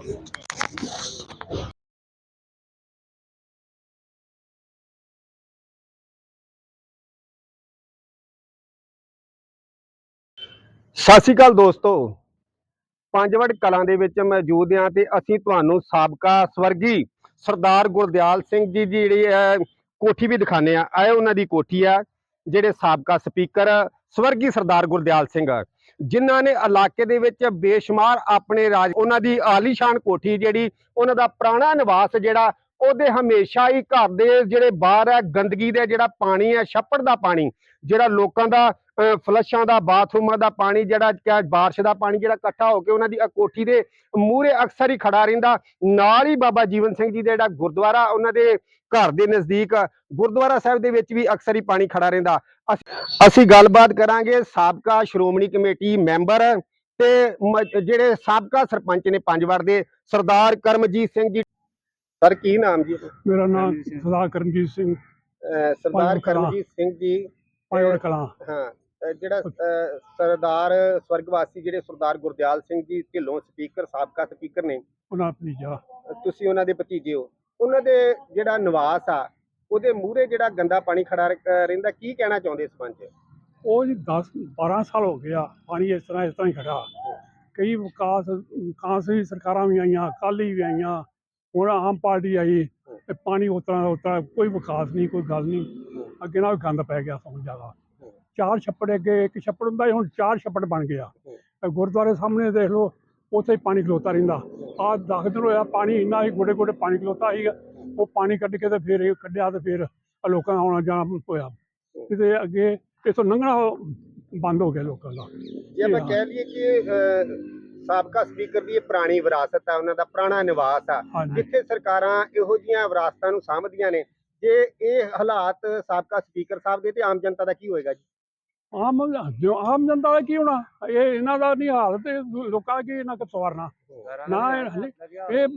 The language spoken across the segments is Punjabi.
ਸਤਿ ਸ਼੍ਰੀ ਅਕਾਲ ਦੋਸਤੋ। ਪੰਜਵੜ ਕਲਾਂ ਦੇ ਵਿੱਚ ਮੌਜੂਦ ਹਾਂ ਤੇ ਅਸੀਂ ਤੁਹਾਨੂੰ ਸਾਬਕਾ ਸਵਰਗੀ ਸਰਦਾਰ ਗੁਰਦਿਆਲ ਸਿੰਘ ਜੀ ਦੀ ਜਿਹੜੀ ਹੈ ਕੋਠੀ ਵੀ ਦਿਖਾਣੇ ਆ ਆਏ ਉਹਨਾਂ ਦੀ ਕੋਠੀ ਆ, ਜਿਹੜੇ ਸਾਬਕਾ ਸਪੀਕਰ ਸਵਰਗੀ ਸਰਦਾਰ ਗੁਰਦਿਆਲ ਸਿੰਘ ਜਿਨ੍ਹਾਂ ਨੇ ਇਲਾਕੇ ਦੇ ਵਿੱਚ ਬੇਸ਼ੁਮਾਰ ਆਪਣੇ ਰਾਜ, ਉਹਨਾਂ ਦੀ ਆਲੀਸ਼ਾਨ ਕੋਠੀ ਜਿਹੜੀ, ਉਹਨਾਂ ਦਾ ਪੁਰਾਣਾ ਨਿਵਾਸ ਜਿਹੜਾ, ਉਹਦੇ ਹਮੇਸ਼ਾ ਹੀ ਘਰ ਦੇ ਜਿਹੜੇ ਬਾਹਰ ਹੈ, ਗੰਦਗੀ ਦਾ ਜਿਹੜਾ ਪਾਣੀ ਹੈ, ਛੱਪੜ ਦਾ ਪਾਣੀ, ਜਿਹੜਾ ਲੋਕਾਂ ਦਾ ਫਲਸ਼ਾਂ ਦਾ ਬਾਥਰੂਮਾਂ ਦਾ ਪਾਣੀ ਜਿਹੜਾ ਕਿ ਬਾਰਿਸ਼ ਦਾ ਪਾਣੀ ਜਿਹੜਾ ਇਕੱਠਾ ਹੋ ਕੇ ਉਹਨਾਂ ਦੀ ਕੋਠੀ ਦੇ ਮੂਹਰੇ ਅਕਸਰ ਹੀ ਖੜਾ ਰਹਿੰਦਾ। ਨਾਲ ਹੀ ਬਾਬਾ ਜੀਵਨ ਸਿੰਘ ਜੀ ਦਾ ਜਿਹੜਾ ਗੁਰਦੁਆਰਾ ਉਹਨਾਂ ਦੇ ਘਰ ਦੇ ਨਜ਼ਦੀਕ ਗੁਰਦੁਆਰਾ ਸਾਹਿਬ ਦੇ ਵਿੱਚ ਵੀ ਅਕਸਰ ਹੀ ਪਾਣੀ ਖੜਾ ਰਹਿੰਦਾ। ਅਸ- ਗੱਲਬਾਤ ਕਰਾਂਗੇ ਸਾਬਕਾ ਸ਼੍ਰੋਮਣੀ ਕਮੇਟੀ ਮੈਂਬਰ ਤੇ ਜਿਹੜੇ ਸਾਬਕਾ ਸਰਪੰਚ ਨੇ ਪੰਜਵਾੜ ਦੇ ਸਰਦਾਰ ਕਰਮਜੀਤ ਸਿੰਘ ਜੀ। ਸਰ ਕੀ ਨਾਮ ਜੀ? ਮੇਰਾ ਨਾਮ ਸਰਦਾਰ ਕਰਮਜੀਤ ਸਿੰਘ। ਸਰਦਾਰ। ਕਰਮਜੀਤ ਸਿੰਘ ਜੀ ਪੰਜਵੜ ਕਲਾਂ। ਹਾਂ। ਜਿਹੜਾ ਸਰਦਾਰ ਸਵਰਗਵਾਸੀ ਜਿਹੜੇ ਸਰਦਾਰ ਗੁਰਦਿਆਲ ਸਿੰਘ ਜੀ ਢਿੱਲੋਂ ਸਪੀਕਰ ਸਾਬਕਾ ਸਪੀਕਰ ਨੇ। ਉਹਨਾਂ ਭਤੀਜਾ ਤੁਸੀਂ ਉਹਨਾਂ ਦੇ ਭਤੀਜੇ ਹੋ। ਉਹਨਾਂ ਦੇ ਜਿਹੜਾ ਨਿਵਾਸ ਆ ਉਹਦੇ ਮੂਹਰੇ ਜਿਹੜਾ ਗੰਦਾ ਪਾਣੀ ਖੜਾ ਰਹਿੰਦਾ ਕੀ ਕਹਿਣਾ ਚਾਹੁੰਦੇ ਇਸ ਸੰਬੰਧ 'ਚ ਉਹ ਜੀ 10 12 ਸਾਲ ਹੋ ਗਿਆ ਪਾਣੀ ਇਸ ਤਰ੍ਹਾਂ ਇਸ ਤਰ੍ਹਾਂ ਹੀ ਖੜਾ ਕਈ ਵਿਕਾਸ ਕਾਂਸੀ ਸਰਕਾਰਾਂ ਵੀ ਆਈਆਂ ਅਕਾਲੀ ਵੀ ਆਈਆਂ ਹੁਣ ਆਮ ਪਾਰਟੀ ਆਈ ਤੇ ਪਾਣੀ ਉਤਰਾ ਉਤਰਾ ਕੋਈ ਵਿਕਾਸ ਨਹੀਂ ਕੋਈ ਗੱਲ ਨਹੀਂ। ਅੱਗੇ ਨਾਲ ਗੰਦ ਪੈ ਗਿਆ ਸਭ ਜ਼ਿਆਦਾ। ਚਾਰ ਛੱਪੜ ਅੱਗੇ ਇੱਕ ਛੱਪੜ ਹੁੰਦਾ ਸੀ ਹੁਣ ਚਾਰ ਛੱਪੜ ਬਣ ਗਿਆ। ਇਹ ਗੁਰਦੁਆਰੇ ਸਾਹਮਣੇ ਦੇਖ ਲਓ ਉੱਥੇ ਹੀ ਪਾਣੀ ਖਲੋਤਾ ਰਹਿੰਦਾ। ਆਹ ਦਸ ਦਿਨ ਹੋਇਆ ਪਾਣੀ ਇੰਨਾ ਹੀ ਗੋਡੇ ਗੋਡੇ ਪਾਣੀ ਖਲੋਤਾ ਸੀਗਾ। ਉਹ ਪਾਣੀ ਕੱਢ ਕੇ ਤੇ ਫਿਰ ਇਹ ਕੱਢਿਆ ਤੇ ਫਿਰ ਆਹ ਲੋਕਾਂ ਦਾ ਆਉਣਾ ਜਾਣਾ ਹੋਇਆ। ਕਿਤੇ ਅੱਗੇ ਇਥੋਂ ਲੰਘਣਾ ਬੰਦ ਹੋ ਗਿਆ ਲੋਕਾਂ ਦਾ। ਜੇ ਆਪਾਂ ਹਾਂ। ਕਹਿ ਲਈਏ ਕਿ ਅਹ, ਸਾਬਕਾ ਸਪੀਕਰ ਦੀ ਇਹ ਪੁਰਾਣੀ ਵਿਰਾਸਤ ਆ ਉਹਨਾਂ ਦਾ ਪੁਰਾਣਾ ਨਿਵਾਸ ਆ ਹਾਂਜੀ। ਜਿੱਥੇ ਸਰਕਾਰਾਂ ਇਹੋ ਜੀਆਂ ਵਿਰਾਸਤਾਂ ਨੂੰ ਸਾਂਭਦੀਆਂ ਨੇ। ਜੇ ਇਹ ਹਾਲਾਤ ਸਾਬਕਾ ਸਪੀਕਰ ਸਾਹਿਬ ਦੇ ਤੇ ਆਮ ਜਨਤਾ ਦਾ ਕੀ ਹੋਏਗਾ ਜੀ? ਆਮ ਜੋ ਆਮ ਜਨਤਾ ਦਾ ਕੀ ਹੋਣਾ? ਇਹ ਇਹਨਾਂ ਦਾ ਨਹੀਂ ਹਾਲ ਤੇ ਲੋਕਾਂ ਦਾ ਕੀ ਇਹਨਾਂ ਕੋ ਸਵਾਰਨਾ? ਨਾ ਇਹ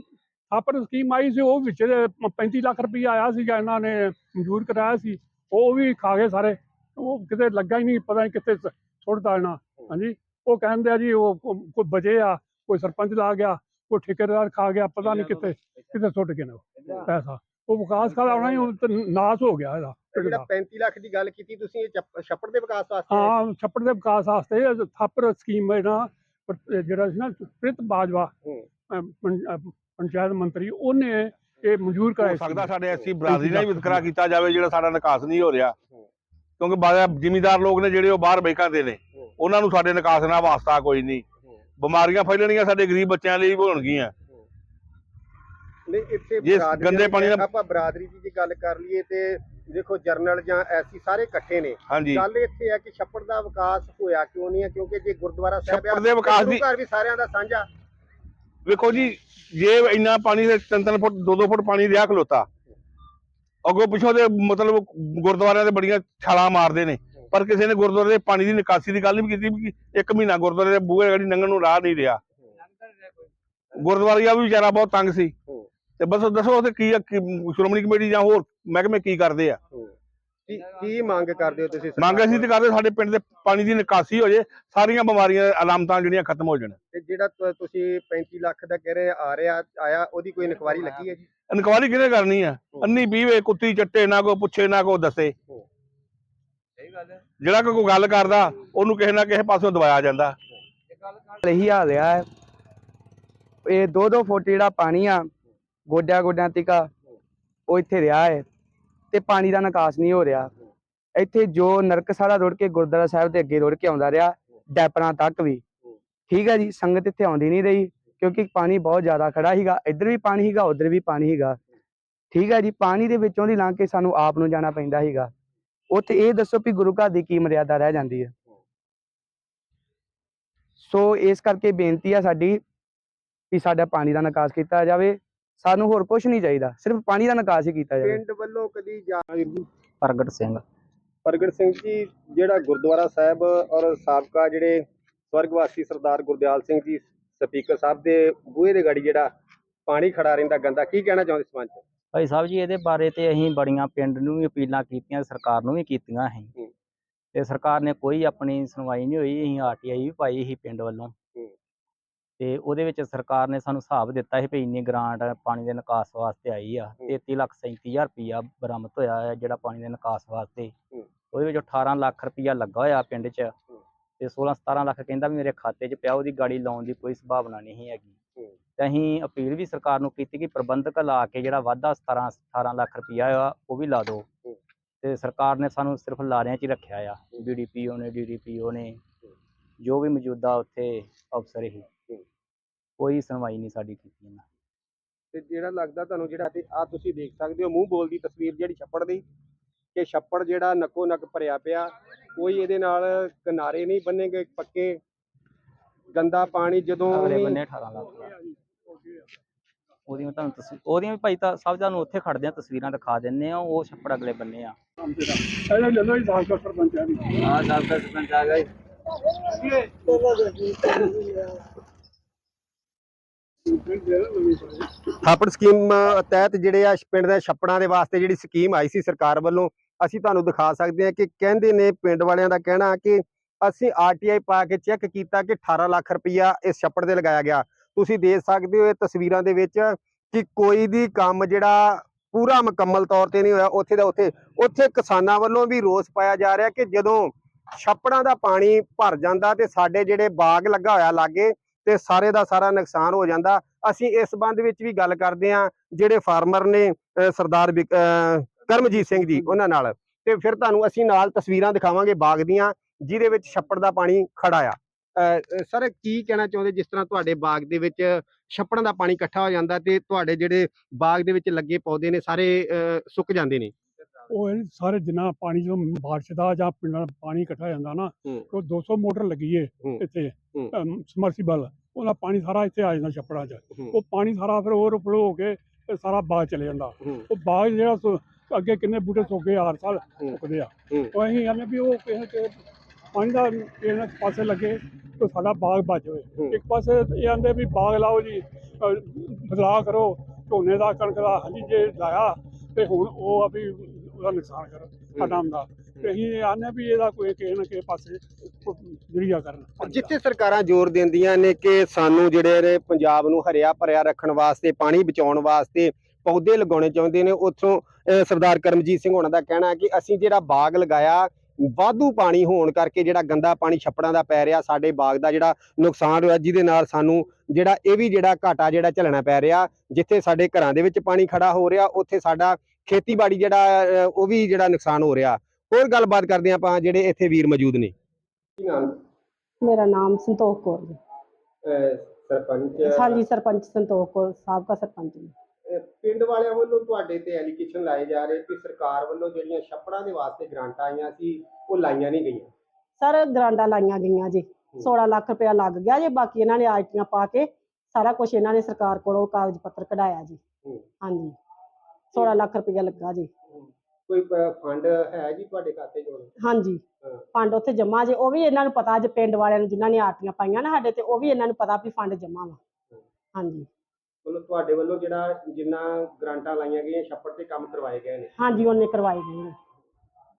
ਆਪਰ ਸਕੀਮ ਆਈ ਸੀ ਉਹ ਵਿੱਚ 35 ਲੱਖ ਰੁਪਈਆ ਆਇਆ ਸੀਗਾ ਇਹਨਾਂ ਨੇ ਮਨਜ਼ੂਰ ਕਰਾਇਆ ਸੀ। ਉਹ ਵੀ ਖਾ ਗਏ ਸਾਰੇ। ਉਹ ਕਿਤੇ ਲੱਗਾ ਹੀ ਨਹੀਂ ਪਤਾ ਨਹੀਂ ਕਿੱਥੇ ਸ- ਸੁੱਟਦਾ ਇਹਨਾਂ। ਹਾਂਜੀ? ਉਹ ਕਹਿੰਦੇ ਆ ਜੀ ਉਹ ਕੋ- ਕੋਈ ਬਚੇ ਆ ਕੋਈ ਸਰਪੰਚ ਲਾ ਗਿਆ ਕੋਈ ਠੇਕੇਦਾਰ ਖਾ ਗਿਆ ਪਤਾ ਨਹੀਂ ਕਿੱਥੇ ਕਿੱਥੇ ਸੁੱਟ ਗਏ ਨੇ ਉਹ ਪੈਸਾ। ਉਹ ਵਿਕਾਸ ਕਾਲ ਆਉਣਾ ਹੀ ਹੁਣ ਤੇ ਨਾਸ ਹੋ ਗਿਆ ਇਹਦਾ। ਤੇ ਜਿਹੜਾ 35 ਲੱਖ ਦੀ ਗੱਲ ਕੀਤੀ ਤੁਸੀਂ ਇਹ ਚੱਪ- ਛੱਪੜ ਦੇ ਵਿਕਾਸ ਵਾਸਤੇ? ਹਾਂ ਛੱਪੜ ਦੇ ਵਿਕਾਸ ਵਾਸਤੇ ਥਾਪਰ ਸਕੀਮ ਹੈ ਨਾ ਪਰ- ਜਿਹੜਾ ਸੀ ਨਾ ਪ੍ਰਿਤ ਬਾਜਵਾ ਹੂੰ। ਪੰ- ਪੰਚਾਇਤ ਮੰਤਰੀ ਉਹਨੇ ਇਹ ਮਨਜ਼ੂਰ ਹੋ ਕਰਾਇਆ ਸਕਦਾ। ਸਾਡੇ ਐਸੀ ਬਰਾਦਰੀ ਨਾਲ ਹੀ ਵਿਤਕਰਾ ਕੀਤਾ ਜਾਵੇ ਜਿਹੜਾ ਸਾਡਾ ਨਿਕਾਸ ਨਹੀਂ ਹੋ ਰਿਹਾ। ਕਿਉਂਕਿ ਬਾਜ਼ਾ ਜ਼ਿਮੀਦਾਰ ਲੋਕ ਨੇ ਜਿਹੜੇ ਉਹ ਬਾਹਰ ਬੈਠਾਂ ਦੇ ਨੇ। ਉਹਨਾਂ ਨੂੰ ਸਾਡੇ ਨਿਕਾਸ ਨਾਲ ਵਾਸਤਾ ਕੋਈ ਨਹੀਂ। ਬਿਮਾਰੀਆਂ ਫੈਲਣਗੀਆਂ ਸਾਡੇ ਗਰੀਬ ਬੱਚਿਆਂ ਲਈ ਵੀ ਹੋਣਗੀਆਂ। ਨਹੀਂ ਇੱਥੇ ਜੇ ਬਰਾਦਰੀ ਗੰਦੇ ਵਾਲੀ ਪਾਣੀ ਨਾਲ- ਆਪਾਂ ਬਰਾਦਰੀ ਦੀ ਜੇ ਗੱਲ ਕਰ ਲਈਏ ਤੇ ਦੇਖੋ ਜਰਨਲ ਜਾਂ ਐਸੀ ਸਾਰੇ ਇਕੱਠੇ ਨੇ। ਹਾਂਜੀ। ਗੱਲ ਇੱਥੇ ਹੈ ਕਿ ਛੱਪੜ ਦਾ ਵਿਕਾਸ ਹੋਇਆ ਕਿਉਂ ਨਹੀਂ ਹੈ? ਕਿਉਂਕਿ ਜੇ ਗੁਰਦੁਆਰਾ ਸਾਹਿਬ ਛੱਪੜ ਦੇ ਵਿਕਾਸ ਦੀ- ਗੁਰੂ ਘਰ ਵੀ ਸਾਰਿਆਂ ਦਾ ਸਾਂਝਾ। ਵੇਖੋ ਜੀ ਜੇ ਇੰਨਾ ਪਾਣੀ ਦੇ ਤਿੰਨ ਤਿੰਨ ਫੁੱਟ ਦੋ ਦੋ ਫੁੱਟ ਪਾਣੀ ਰਿਹਾ ਖਲੋਤਾ। ਅੱਗੋਂ ਪਿੱਛੋਂ ਦੇ ਮਤਲਬ ਗੁਰਦੁਆਰਿਆਂ ਦੇ ਬੜੀਆਂ ਛਾਲਾਂ ਮਾਰਦੇ ਨੇ। ਪਰ ਕਿਸੇ ਨੇ ਗੁਰਦੁਆਰੇ ਦੇ ਪਾਣੀ ਦੀ ਨਿਕਾਸੀ ਦੀ ਗੱਲ ਨਹੀਂ ਕੀਤੀ ਵੀ ਕਿ ਇੱਕ ਮਹੀਨਾ ਗੁਰਦੁਆਰੇ ਦੇ ਬੂਹੇ ਗੜੀ ਲੰਘਣ ਨੂੰ ਰਾਹ ਨਹੀਂ ਰਿਹਾ। ਗੁਰਦੁਆਰੀਆ ਵੀ ਵਿਚਾਰਾ ਬਹੁਤ ਤੰਗ ਸੀ। ਤੇ ਬਸ ਦੱਸੋ ਉੱਥੇ ਕੀ ਆ, ਕੀ ਸ਼੍ਰੋਮਣੀ ਕਮੇਟੀ ਜਾਂ ਹੋਰ ਮਹਿਕਮੇ ਕੀ ਕਰਦੇ ਆ? ਕੀ ਕੀ ਮੰਗ ਕਰਦੇ ਹੋ ਤੁਸੀਂ ਮੰਗ ਅਸੀਂ ਤੇ ਕਰਦੇ ਸਾਡੇ ਪਿੰਡ ਦੇ ਪਾਣੀ ਦੀ ਨਿਕਾਸੀ ਹੋ ਜੇ ਸਾਰੀਆਂ ਬਿਮਾਰੀਆਂ ਅਲਾਮਤਾਂ ਜਿਹੜੀਆਂ ਖਤਮ ਹੋ ਜਾਣ। ਤੇ ਜਿਹੜਾ ਤੁ- ਤੁਸੀਂ 35 ਲੱਖ ਦਾ ਕਹਿ ਰਹੇ ਆ ਰਿਹਾ ਆਇਆ ਉਹਦੀ ਕੋਈ ਇਨਕੁਆਰੀ ਲੱਗੀ ਹੈ ਜੀ? ਇਨਕੁਆਰੀ ਕਿਹਨੇ ਕਰਨੀ ਆ? ਅੰਨੀ ਪੀਵੇ ਕੁੱਤੀ ਚੱਟੇ ਨਾ ਕੋ ਪੁੱਛੇ ਨਾ ਕੋ ਦੱਸੇ। ਜਿਹੜਾ ਕੋਈ ਕੋਈ ਗੱਲ ਕਰਦਾ ਉਹਨੂੰ ਕਿਸੇ ਨਾ ਕਿਸੇ ਪਾਸੋਂ ਦਬਾਇਆ ਜਾਂਦਾ। ਇਹੀ ਹਾਲ ਆ ਇਹ ਦੋ ਦੋ ਫੁੱਟ ਜਿਹੜਾ ਪਾਣੀ ਆ ਗੋਡਿਆਂ ਗੋਡਿਆਂ ਤੀਕਾ ਉਹ ਇੱਥੇ ਰਿਹਾ ਹੈ ਤੇ ਪਾਣੀ ਦਾ ਨਿਕਾਸ ਨਹੀਂ ਹੋ ਰਿਹਾ। ਇੱਥੇ ਜੋ ਨਰਕ ਸਾਰਾ ਰੁੜ ਕੇ ਗੁਰਦੁਆਰਾ ਸਾਹਿਬ ਦੇ ਅੱਗੇ ਰੁੜ ਕੇ ਆਉਂਦਾ ਰਿਹਾ, ਡੈਪਰਾਂ ਤੱਕ ਵੀ। ਠੀਕ ਹੈ ਜੀ, ਸੰਗਤ ਇੱਥੇ ਆਉਂਦੀ ਨਹੀਂ ਰਹੀ, ਕਿਉਂਕਿ ਪਾਣੀ ਬਹੁਤ ਜ਼ਿਆਦਾ ਖੜਾ ਸੀਗਾ। ਇੱਧਰ ਵੀ ਪਾਣੀ ਸੀਗਾ, ਉੱਧਰ ਵੀ ਪਾਣੀ ਸੀਗਾ। ਠੀਕ ਹੈ ਜੀ, ਪਾਣੀ ਦੇ ਵਿੱਚੋਂ ਦੀ ਲੰਘ ਕੇ ਸਾਨੂੰ ਆਪ ਨੂੰ ਜਾਣਾ ਪੈਂਦਾ ਸੀਗਾ। ਉੱਥੇ ਇਹ ਦੱਸੋ ਵੀ ਗੁਰੂ ਘਰ ਦੀ ਕੀ ਮਰਿਆਦਾ ਰਹਿ ਜਾਂਦੀ ਹੈ। ਸੋ ਇਸ ਕਰਕੇ ਬੇਨਤੀ ਆ ਸਾਡੀ ਵੀ ਸਾਡਾ ਪਾਣੀ ਦਾ ਨਿਕਾਸ ਕੀਤਾ ਜਾਵੇ। ਸਾਨੂੰ ਹੋਰ ਕੁਝ ਨਹੀਂ ਚਾਹੀਦਾ ਸਿਰਫ ਪਾਣੀ ਦਾ ਨਿਕਾਸ ਹੀ ਕੀਤਾ ਜਾਵੇ। ਪਿੰਡ ਵੱਲੋਂ ਕਦੀ ਜਾ ਪ੍ਰਗਟ ਸਿੰਘ। ਪ੍ਰਗਟ ਸਿੰਘ ਜੀ ਜਿਹੜਾ ਗੁਰਦੁਆਰਾ ਸਾਹਿਬ ਔਰ ਸਾਬਕਾ ਜਿਹੜੇ ਸਵਰਗਵਾਸੀ ਸਰਦਾਰ ਗੁਰਦਿਆਲ ਸਿੰਘ ਜੀ ਸਪੀਕਰ ਸਾਹਿਬ ਦੇ ਬੂਹੇ ਦੇ ਗਾੜੀ ਜਿਹੜਾ ਪਾਣੀ ਖੜਾ ਰਹਿੰਦਾ ਗੰਦਾ ਕੀ ਕਹਿਣਾ ਚਾਹੁੰਦੇ ਸਮਾਜ ਭਾਈ ਸਾਹਿਬ ਜੀ ਇਹਦੇ ਬਾਰੇ ਤੇ ਅਸੀਂ ਬੜੀਆਂ ਪਿੰਡ ਨੂੰ ਵੀ ਅਪੀਲਾਂ ਕੀਤੀਆਂ ਸਰਕਾਰ ਨੂੰ ਵੀ ਕੀਤੀਆਂ ਅਸੀਂ। ਹੂੰ। ਤੇ ਸਰਕਾਰ ਨੇ ਕੋਈ ਆਪਣੀ ਸੁਣਵਾਈ ਨਹੀਂ ਹੋਈ ਅਸੀਂ ਆਰਟੀਆਈ ਵੀ ਪਾਈ ਸੀ ਪਿੰਡ ਵੱਲੋਂ। ਤੇ ਉਹਦੇ ਵਿੱਚ ਸਰਕਾਰ ਨੇ ਸਾਨੂੰ ਹਿਸਾਬ ਦਿੱਤਾ ਸੀ ਵੀ ਇੰਨੀ ਗ੍ਰਾਂਟ ਪਾਣੀ ਦੇ ਨਿਕਾਸ ਵਾਸਤੇ ਆਈ ਆ ਹੂੰ। 33 ਲੱਖ 37000 ਰੁਪਈਆ ਬਰਾਮਦ ਹੋਇਆ ਹੈ ਜਿਹੜਾ ਪਾਣੀ ਦੇ ਨਿਕਾਸ ਵਾਸਤੇ ਹੂੰ। ਉਹਦੇ ਵਿੱਚ 18 ਲੱਖ ਰੁਪਈਆ ਲੱਗਾ ਹੋਇਆ ਪਿੰਡ 'ਚ ਤੇ 16 17 ਲੱਖ ਕਹਿੰਦਾ ਵੀ ਮੇਰੇ ਖਾਤੇ 'ਚ ਪਿਆ ਉਹਦੀ ਗਾੜੀ ਲਾਉਣ ਦੀ ਕੋਈ ਸੰਭਾਵਨਾ ਨਹੀਂ ਹੈਗੀ ਹੂੰ। ਤੇ ਅਸੀਂ ਅਪੀਲ ਵੀ ਸਰਕਾਰ ਨੂੰ ਕੀਤੀ ਕਿ ਪ੍ਰਬੰਧਕ ਲਾ ਕੇ ਜਿਹੜਾ ਵਾਧਾ 17 18 ਲੱਖ ਰੁਪਈਆ ਆ ਉਹ ਵੀ ਲਾ ਦਿਓ ਹੂੰ। ਤੇ ਸਰਕਾਰ ਨੇ ਸਾਨੂੰ ਸਿਰਫ ਲਾਰਿਆਂ 'ਚ ਹੀ ਰੱਖਿਆ ਆ ਬੀਡੀਪੀਓ ਨੇ ਡੀਡੀਪੀਓ ਨੇ ਜੋ ਵੀ ਮੌਜੂਦਾ ਉੱਥੇ ਅਫਸਰ ਸੀ ਕੋਈ ਸੁਣਵਾਈ ਨਹੀਂ ਸਾਡੀ ਕੀਤੀ ਇਹਨਾਂ ਤੇ ਜਿਹੜਾ ਲੱਗਦਾ ਤੁਹਾਨੂੰ ਜਿਹੜਾ ਤੇ ਆ ਤੁਸੀਂ ਦੇਖ ਸਕਦੇ ਹੋ ਮੂੰਹ ਬੋਲਦੀ ਤਸਵੀਰ ਜਿਹੜੀ ਛੱਪੜ ਦੀ ਕਿ ਛੱਪੜ ਜਿਹੜਾ ਨੱਕੋ ਨੱਕ ਭਰਿਆ ਪਿਆ ਕੋਈ ਇਹਦੇ ਨਾਲ ਕਿਨਾਰੇ ਨਹੀਂ ਬੰਨੇ ਗਏ ਪੱਕੇ ਗੰਦਾ ਪਾਣੀ ਜਦੋਂ ਅਗਲੇ ਵੀ- ਬੰਨੇ 18 ਲੱਖ ਦਾ। ਉਹਦੀਆਂ ਤੁਹਾਨੂੰ ਤਸਵੀਰ ਉਹਦੀਆਂ ਵੀ ਭਾਈ ਤਾਂ ਸਭ ਤੁਹਾਨੂੰ ਉੱਥੇ ਖੜਦੇ ਆ ਤਸਵੀਰਾਂ ਦਿਖਾ ਦਿੰਨੇ ਆ ਉਹ ਛੱਪੜ ਅਗਲੇ ਬੰਨੇ ਆ। ਇਹਦਾ ਜਦੋਂ ਹੀ ਸਾਲ ਦਾ ਸਰਪੰਚ ਆ ਜੀ ਹਾਂ ਸਭ ਦਾ ਸਰਪੰਚ ਆ ਗਏ ਥਾਪੜ ਸਕੀਮ ਤਹਿਤ ਜਿਹੜੇ ਆ ਪਿੰਡ ਦੇ ਛੱਪੜਾਂ ਦੇ ਵਾਸਤੇ ਜਿਹੜੀ ਸਕੀਮ ਆਈ ਸੀ ਸਰਕਾਰ ਵੱਲੋਂ, ਅਸੀਂ ਤੁਹਾਨੂੰ ਦਿਖਾ ਸਕਦੇ ਹਾਂ ਕਿ ਕਹਿੰਦੇ ਨੇ ਪਿੰਡ ਵਾਲਿਆਂ ਦਾ ਕਹਿਣਾ ਕਿ ਅਸੀਂ ਆਰਟੀਆਈ ਪਾ ਕੇ ਚੈੱਕ ਕੀਤਾ ਕਿ 18 ਲੱਖ ਰੁਪਈਆ ਇਸ ਛੱਪੜ ਦੇ ਲਗਾਇਆ ਗਿਆ। ਤੁਸੀਂ ਦੇਖ ਸਕਦੇ ਹੋ ਇਹ ਤਸਵੀਰਾਂ ਦੇ ਵਿੱਚ ਕਿ ਕੋਈ ਵੀ ਕੰਮ ਜਿਹੜਾ ਪੂਰਾ ਮੁਕੰਮਲ ਤੌਰ ਤੇ ਨਹੀਂ ਹੋਇਆ, ਉੱਥੇ ਦਾ ਉੱਥੇ ਉੱਥੇ ਕਿਸਾਨਾਂ ਵੱਲੋਂ ਵੀ ਰੋਸ ਪਾਇਆ ਜਾ ਰਿਹਾ ਕਿ ਜਦੋਂ ਛੱਪੜਾਂ ਦਾ ਪਾਣੀ ਭਰ ਜਾਂਦਾ ਤੇ ਸਾਡੇ ਜਿਹੜੇ ਬਾਗ ਲੱਗਾ ਹੋਇਆ ਲਾਗੇ ਤੇ ਸਾਰੇ ਦਾ ਸਾਰਾ ਨੁਕਸਾਨ ਹੋ ਜਾਂਦਾ। ਅਸੀਂ ਇਸ ਸੰਬੰਧ ਵਿੱਚ ਵੀ ਗੱਲ ਕਰਦੇ ਹਾਂ ਜਿਹੜੇ ਫਾਰਮਰ ਨੇ ਸਰਦਾਰ ਵਿਕ- ਕਰਮਜੀਤ ਸਿੰਘ ਜੀ ਉਹਨਾਂ ਨਾਲ। ਤੇ ਫਿਰ ਤੁਹਾਨੂੰ ਅਸੀਂ ਨਾਲ ਤਸਵੀਰਾਂ ਦਿਖਾਵਾਂਗੇ ਬਾਗ ਦੀਆਂ ਜਿਹਦੇ ਵਿੱਚ ਛੱਪੜ ਦਾ ਪਾਣੀ ਖੜਾ ਆ। ਸਰ ਕੀ ਕਹਿਣਾ ਚਾਹੁੰਦੇ ਜਿਸ ਤਰ੍ਹਾਂ ਤੁਹਾਡੇ ਬਾਗ ਦੇ ਵਿੱਚ ਛੱਪੜਾਂ ਦਾ ਪਾਣੀ ਇਕੱਠਾ ਹੋ ਜਾਂਦਾ ਤੇ ਤੁਹਾਡੇ ਜਿਹੜੇ ਬਾਗ ਦੇ ਵਿੱਚ ਲੱਗੇ ਪੌਦੇ ਨੇ ਸਾਰੇ ਅਹ, ਸੁੱਕ ਜਾਂਦੇ ਨੇ? ਉਹ ਇਹ ਸਾਰੇ ਜਿੰਨਾ ਪਾਣੀ ਜੋ ਬਾਰਿਸ਼ ਦਾ ਜਾਂ ਪਿੰਡਾਂ ਦਾ ਪਾਣੀ ਇਕੱਠਾ ਜਾਂਦਾ ਨਾ ਹੂੰ। ਉਹ 200 ਮੋਟਰ ਲੱਗੀ ਏ ਹੂੰ। ਇੱਥੇ ਹੂੰ। ਸਮਰਸੀਬਲ ਉਹਦਾ ਪਾਣੀ ਸਾਰਾ ਇੱਥੇ ਆ ਜਾਂਦਾ ਛੱਪੜਾਂ 'ਚ ਹੂੰ। ਉਹ ਪਾਣੀ ਸਾਰਾ ਫਿਰ ਓਵਰਫਲੋ ਹੋ ਕੇ ਤੇ ਸਾਰਾ ਬਾਗ ਚਲੇ ਜਾਂਦਾ ਹੂੰ। ਉਹ ਬਾਗ ਜਿਹੜਾ ਸੁ- ਅੱਗੇ ਕਿੰਨੇ ਬੂਟੇ ਸੁੱਕੇ ਹਰ ਸਾਲ ਹੂੰ। ਸੁੱਕਦੇ ਆ ਹੂੰ। ਉਹ ਅਸੀਂ ਕਹਿੰਦੇ ਵੀ ਉਹ ਕਿਸੇ ਤੇ ਪਾਣੀ ਦਾ ਕਿਸੇ ਨਾ ਪਾਸੇ ਲੱਗੇ ਤੇ ਸਾਡਾ ਬਾਗ ਬਚ ਹੂੰ। ਜਾਵੇ ਇੱਕ ਪਾਸੇ ਇਹ ਆਂਦੇ ਵੀ ਬਾਗ ਲਾਓ ਜੀ ਅਹ ਬਦਲਾਅ ਕਰੋ ਝੋਨੇ ਦਾ ਕਣਕ ਦਾ ਹਾਂਜੀ ਜੇ ਲਾਇਆ ਤੇ ਹੁਣ ਉਹ ਆ ਵੀ ਉਹਦਾ ਨੁਕਸਾਨ ਕਰੋ ਸਾਡਾ ਹੁੰਦਾ ਤੇ ਅਸੀਂ ਆਨੇ ਵੀ ਇਹਦਾ ਕੋਈ ਕਿਸੇ ਨਾ ਕਿਸੇ ਪਾਸੇ ਜਰੀਆ ਕਰਨ। ਜਿੱਥੇ ਸਰਕਾਰਾਂ ਜ਼ੋਰ ਦਿੰਦੀਆਂ ਨੇ ਕਿ ਸਾਨੂੰ ਜਿਹੜੇ ਨੇ ਪੰਜਾਬ ਨੂੰ ਹਰਿਆ ਭਰਿਆ ਰੱਖਣ ਵਾਸਤੇ ਪਾਣੀ ਬਚਾਉਣ ਵਾਸਤੇ ਪੌਦੇ ਲਗਾਉਣੇ ਚਾਹੁੰਦੇ ਨੇ ਉੱਥੋਂ ਸਰਦਾਰ ਕਰਮਜੀਤ ਸਿੰਘ ਹੋਣਾ ਦਾ ਕਹਿਣਾ ਹੈ ਕਿ ਅਸੀਂ ਜਿਹੜਾ ਬਾਗ ਲਗਾਇਆ ਵਾਧੂ ਪਾਣੀ ਹੋਣ ਕਰਕੇ ਜਿਹੜਾ ਗੰਦਾ ਪਾਣੀ ਛੱਪੜਾਂ ਦਾ ਪੈ ਰਿਹਾ ਸਾਡੇ ਬਾਗ ਦਾ ਜਿਹੜਾ ਨੁਕਸਾਨ ਹੋਇਆ ਜਿਹਦੇ ਨਾਲ ਸਾਨੂੰ ਜਿਹੜਾ ਇਹ ਵੀ ਜਿਹੜਾ ਘਾਟਾ ਜਿਹੜਾ ਝੱਲਣਾ ਪੈ ਰਿਹਾ ਜਿੱਥੇ ਸਾਡੇ ਘਰਾਂ ਦੇ ਵਿੱਚ ਪਾਣੀ ਖੜਾ ਹੋ ਰਿਹਾ ਉੱਥੇ ਸਾਡਾ ਖੇਤੀਬਾੜੀ ਜਿਹੜਾ ਉਹ ਵੀ ਜਿਹੜਾ ਨੁਕਸਾਨ ਹੋ ਰਿਹਾ। ਹੋਰ ਗੱਲਬਾਤ ਕਰਦੇ ਆਪਾਂ ਜਿਹੜੇ ਇੱਥੇ ਵੀਰ ਮੌਜੂਦ ਨੇ। ਕੀ ਨਾਮ? ਮੇਰਾ ਨਾਮ ਸੰਤੋਖ ਕੌਰ ਜੀ। ਸਰਪੰਚ? ਹਾਂਜੀ ਸਰਪੰਚ ਸੰਤੋਖ ਕੌਰ ਸਾਬਕਾ ਸਰਪੰਚ ਜੀ। ਪਿੰਡ ਵਾਲਿਆਂ ਵੱਲੋਂ ਤੁਹਾਡੇ ਤੇ ਐਲੀਗੇਸ਼ਨ ਲਾਏ ਜਾ ਰਹੇ ਕਿ ਸਰਕਾਰ ਵੱਲੋਂ ਜਿਹੜੀਆਂ ਛੱਪੜਾਂ ਦੇ ਵਾਸਤੇ ਗ੍ਰਾਂਟਾਂ ਆਈਆਂ ਸੀ ਉਹ ਲਾਈਆਂ ਨਹੀਂ ਗਈਆਂ? ਸਰ ਗਰਾਂਡਾਂ ਲਾਈਆਂ ਗਈਆਂ ਜੀ। 16 ਲੱਖ ਰੁਪਇਆ ਲੱਗ ਗਿਆ ਜੀ ਬਾਕੀ ਇਹਨਾਂ ਨੇ ਆਇਟੀਆਂ ਪਾ ਕੇ ਸਾਰਾ ਕੁਝ ਇਹਨਾਂ ਨੇ ਸਰਕਾਰ ਕੋਲੋਂ ਕਾਗਜ਼ ਪੱਤਰ ਕਢਾਇਆ ਜੀ। ਹਾਂਜੀ। 16 ਲੱਖ ਰੁਪਇਆ ਲੱਗਾ ਜੀ। ਕੋਈ ਫੰਡ ਹੈ ਜੀ ਤੁਹਾਡੇ ਖਾਤੇ 'ਚ? ਹੁਣ ਹਾਂਜੀ। ਹਾਂ। ਫੰਡ ਉੱਥੇ ਜਮਾ ਜੇ ਉਹ ਵੀ ਇਹਨਾਂ ਨੂੰ ਪਤਾ ਜੇ ਪਿੰਡ ਵਾਲਿਆਂ ਨੂੰ ਜਿਨ੍ਹਾਂ ਨੇ ਆਰਟੀਆਂ ਪਾਈਆਂ ਨਾ ਸਾਡੇ ਤੇ ਉਹ ਵੀ ਇਹਨਾਂ ਨੂੰ ਪਤਾ ਵੀ ਫੰਡ ਜਮਾ ਵਾ। ਹਾਂਜੀ। ਮਤਲਬ ਤੁਹਾਡੇ ਵੱਲੋਂ ਜਿਹੜਾ ਜਿੰਨਾ ਗ੍ਰਾਂਟਾਂ ਲਾਈਆਂ ਗਈਆਂ ਛੱਪੜ ਤੇ ਕੰਮ ਕਰਵਾਏ ਗਏ ਨੇ? ਹਾਂਜੀ ਉਹਨੇ ਕਰਵਾਈ ਗਈ ਨੇ।